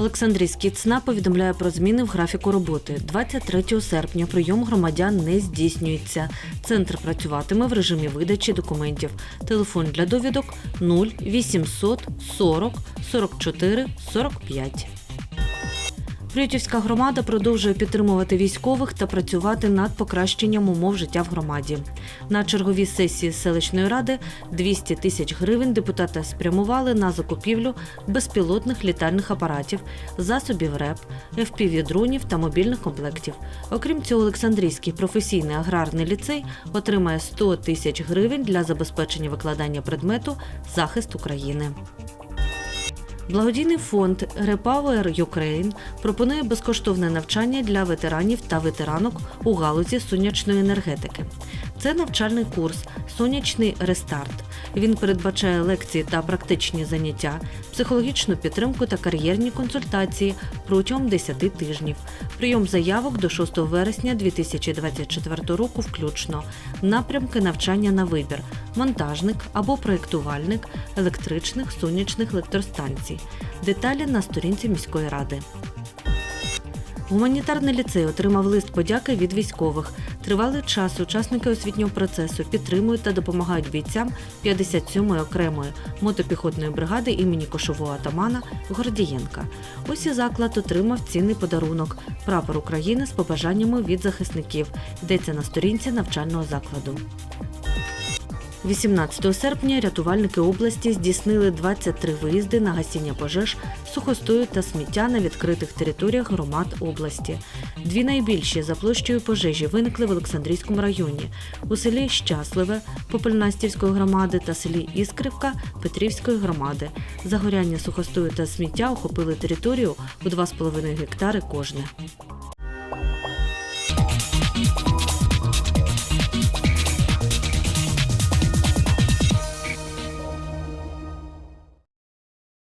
Олександрійський ЦНА повідомляє про зміни в графіку роботи. 23 серпня прийом громадян не здійснюється. Центр працюватиме в режимі видачі документів. Телефон для довідок 0800 40 44 45. Приютівська громада продовжує підтримувати військових та працювати над покращенням умов життя в громаді. На черговій сесії селищної ради 200 тисяч гривень депутати спрямували на закупівлю безпілотних літальних апаратів, засобів РЕП, FPV-дронів та мобільних комплектів. Окрім цього, Олександрійський професійний аграрний ліцей отримає 100 тисяч гривень для забезпечення викладання предмету захист України. Благодійний фонд Repower Ukraine пропонує безкоштовне навчання для ветеранів та ветеранок у галузі сонячної енергетики. Це навчальний курс Сонячний рестарт. Він передбачає лекції та практичні заняття, психологічну підтримку та кар'єрні консультації протягом 10 тижнів. Прийом заявок до 6 вересня 2024 року включно. Напрямки навчання на вибір: монтажник або проєктувальник електричних сонячних електростанцій. Деталі на сторінці міської ради. Гуманітарний ліцей отримав лист подяки від військових. Тривалий час учасники освітнього процесу підтримують та допомагають бійцям 57-ї окремої мотопіхотної бригади імені кошового атамана Гордієнка. Ось і заклад отримав цінний подарунок прапор України з побажаннями від захисників. Йдеться на сторінці навчального закладу. 18 серпня рятувальники області здійснили 23 виїзди на гасіння пожеж, сухостою та сміття на відкритих територіях громад області. Дві найбільші за площею пожежі виникли в Олександрійському районі у селі Щасливе Попельнастівської громади та селі Іскривка Петрівської громади. Загоряння сухостою та сміття охопили територію у 2,5 гектари кожне.